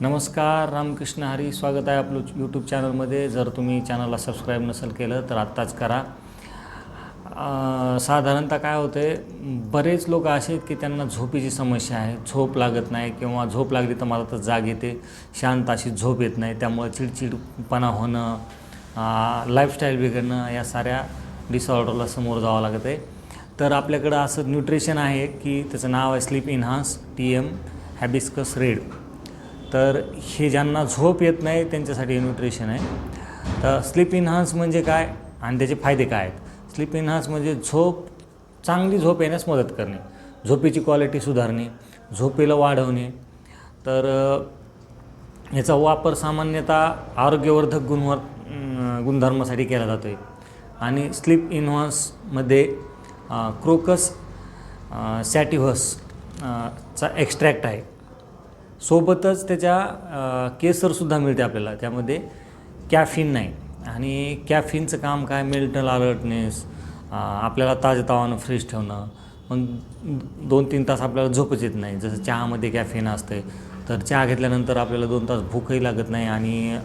नमस्कार रामकृष्ण हरी. स्वागत आहे आपलं यूट्यूब चॅनलमध्ये जर तुम्ही चॅनलला सबस्क्राईब नसेल केलं तर आत्ताच करा. साधारणतः काय होते बरेच लोक असे आहेत की त्यांना झोपेची समस्या आहे. झोप लागत नाही किंवा झोप लागली तर मला तर जाग येते. शांत अशी झोप येत नाही. त्यामुळे चिडचिडपणा होणं लाईफस्टाईल बिघडणं या साऱ्या डिसऑर्डरला समोर जावं लागत आहे. तर आपल्याकडं असं न्यूट्रिशन आहे की त्याचं नाव आहे sleep enhance T M hibiscus red तर हे ज्यांना झोप येत नाही त्यांच्यासाठी न्यूट्रिशन आहे. तर स्लीप इन्हान्स म्हणजे काय आणि त्याचे फायदे काय आहेत? स्लीप इन्हान्स म्हणजे झोप चांगली झोप येण्यास मदत करणे झोपेची क्वालिटी सुधारणे झोपेला वाढवणे. तर याचा वापर सामान्यतः आरोग्यवर्धक गुणवर गुणधर्मासाठी केला जातो आहे आणि स्लीप इन्हान्समध्ये क्रोकस सॅटिव्हस चा एक्स्ट्रॅक्ट आहे. सोबतच त्याच्या केसरसुद्धा मिळते आपल्याला. त्यामध्ये कॅफिन नाही. आणि कॅफिनचं काम काय? मेंटल अलर्टनेस आपल्याला ताजंतवानं फ्रेश ठेवणं. मग दोन तीन तास आपल्याला झोपच येत नाही. जसं चहामध्ये कॅफिन असते तर चहा घेतल्यानंतर आपल्याला दोन तास भूकही लागत नाही आणि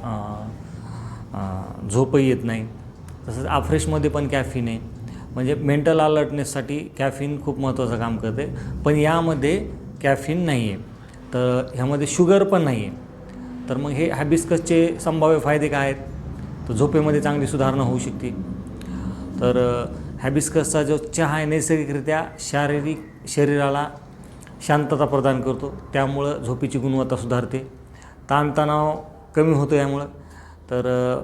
झोपही येत नाही. तसंच आफ्रेशमध्ये पण कॅफिन आहे. म्हणजे मेंटल अलर्टनेससाठी कॅफिन खूप महत्त्वाचं काम करते. पण यामध्ये कॅफिन नाही आहे तर ह्यामध्ये शुगर पण नाही आहे तर मग हे हॅबिस्कसचे संभाव्य फायदे काय आहेत? तर झोपेमध्ये चांगली सुधारणा होऊ शकते. तर हॅबिस्कसचा जो चहा आहे नैसर्गिकरित्या शारीरिक शरीराला शांतता प्रदान करतो. त्यामुळं झोपेची गुणवत्ता सुधारते. ताणतणाव कमी होतो यामुळं. तर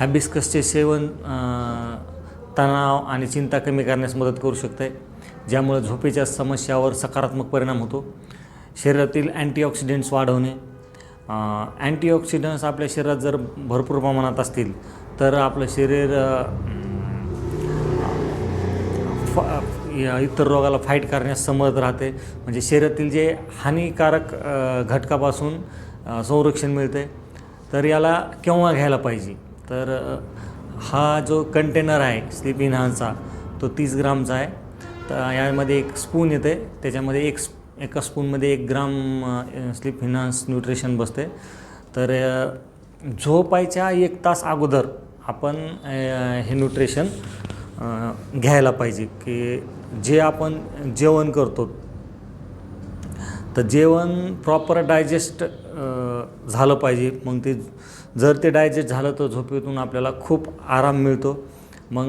हॅबिस्कसचे सेवन तणाव आणि चिंता कमी करण्यास मदत करू शकते ज्यामुळे झोपेच्या समस्यावर सकारात्मक परिणाम होतो. शरीरातील अँटीऑक्सिडेंट्स वाढवणे. अँटीऑक्सिडंट्स आपल्या शरीरात जर भरपूर प्रमाणात असतील तर आपलं शरीर फ या इतर रोगाला फाईट करण्यास समर्थ राहते. म्हणजे शरीरातील जे हानिकारक घटकापासून संरक्षण मिळते. तर याला केव्हा घ्यायला पाहिजे? तर हा जो कंटेनर आहे स्लीप इन्हान्सचा तो तीस ग्रामचा आहे. तर यामध्ये एक स्पून येते. त्याच्यामध्ये एक एका स्पूनमध्ये एक ग्राम स्लीप फिनान्स न्यूट्रिशन बसते. तर झोपायच्या एक तास अगोदर आपण हे न्यूट्रिशन घ्यायला पाहिजे की जे आपण जेवण करतो. तर जेवण प्रॉपर डायजेस्ट झालं पाहिजे. मग ते जर ते डायजेस्ट झालं तर झोपेतून आपल्याला खूप आराम मिळतो. मग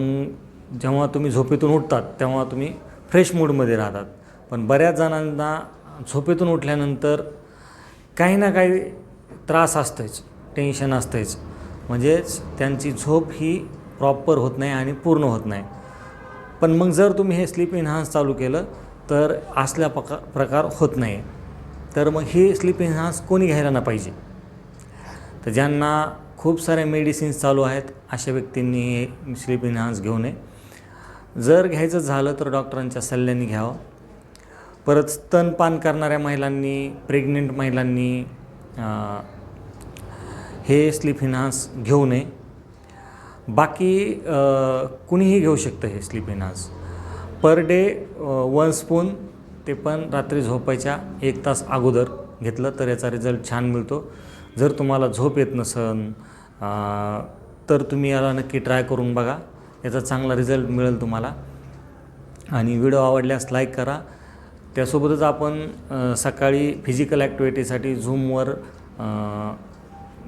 जेव्हा तुम्ही झोपेतून उठतात तेव्हा तुम्ही फ्रेश मूडमध्ये राहतात. पण बऱ्याच जणांना झोपेतून उठल्यानंतर काही ना काही त्रास असतंच टेन्शन असतंच. म्हणजेच त्यांची झोप ही प्रॉपर होत नाही आणि पूर्ण होत नाही. पण मग जर तुम्ही हे स्लीप इन्हान्स चालू केलं तर असल्या प्रका प्रकार होत नाही. तर मग हे स्लीप इन्हान्स कोणी घ्यायला ना पाहिजे? तर ज्यांना खूप साऱ्या मेडिसिन्स चालू आहेत अशा व्यक्तींनी हे स्लीप इन्हान्स घेऊ नये. जर घ्यायचं झालं तर डॉक्टरांच्या सल्ल्याने घ्यावं. परत स्तनपान करणाऱ्या महिलांनी प्रेग्नेंट महिलांनी हे स्लीप इन्हान्स घेऊ नये. बाकी कुणीही घेऊ शकतं हे sleep enhance per day one spoon ते पण रात्री झोपायच्या एक तास अगोदर घेतलं तर याचा रिझल्ट छान मिळतो. जर तुम्हाला झोप येत नसन तर तुम्ही याला नक्की ट्राय करून बघा. याचा चांगला रिझल्ट मिळेल तुम्हाला. आणि व्हिडिओ आवडल्यास लाईक करा. त्यासोबतच आपण सकाळी फिजिकल ॲक्टिव्हिटीसाठी झूमवर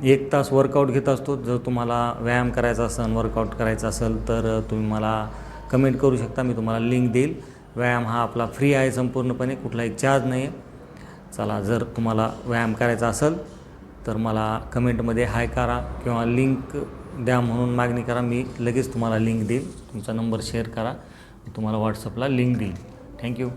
एक तास वर्कआउट घेत असतो. जर तुम्हाला व्यायाम करायचा असेल वर्कआउट करायचा असेल तर तुम्ही मला कमेंट करू शकता. मी तुम्हाला लिंक देईल. व्यायाम हा आपला फ्री आहे संपूर्णपणे. कुठलाही चार्ज नाही आहे चला जर तुम्हाला व्यायाम करायचा असेल तर मला कमेंटमध्ये हाय करा किंवा लिंक द्या म्हणून मागणी करा. मी लगेच तुम्हाला लिंक देईल. तुमचा नंबर शेअर करा. मी तुम्हाला व्हॉट्सअपला लिंक देईल. थँक्यू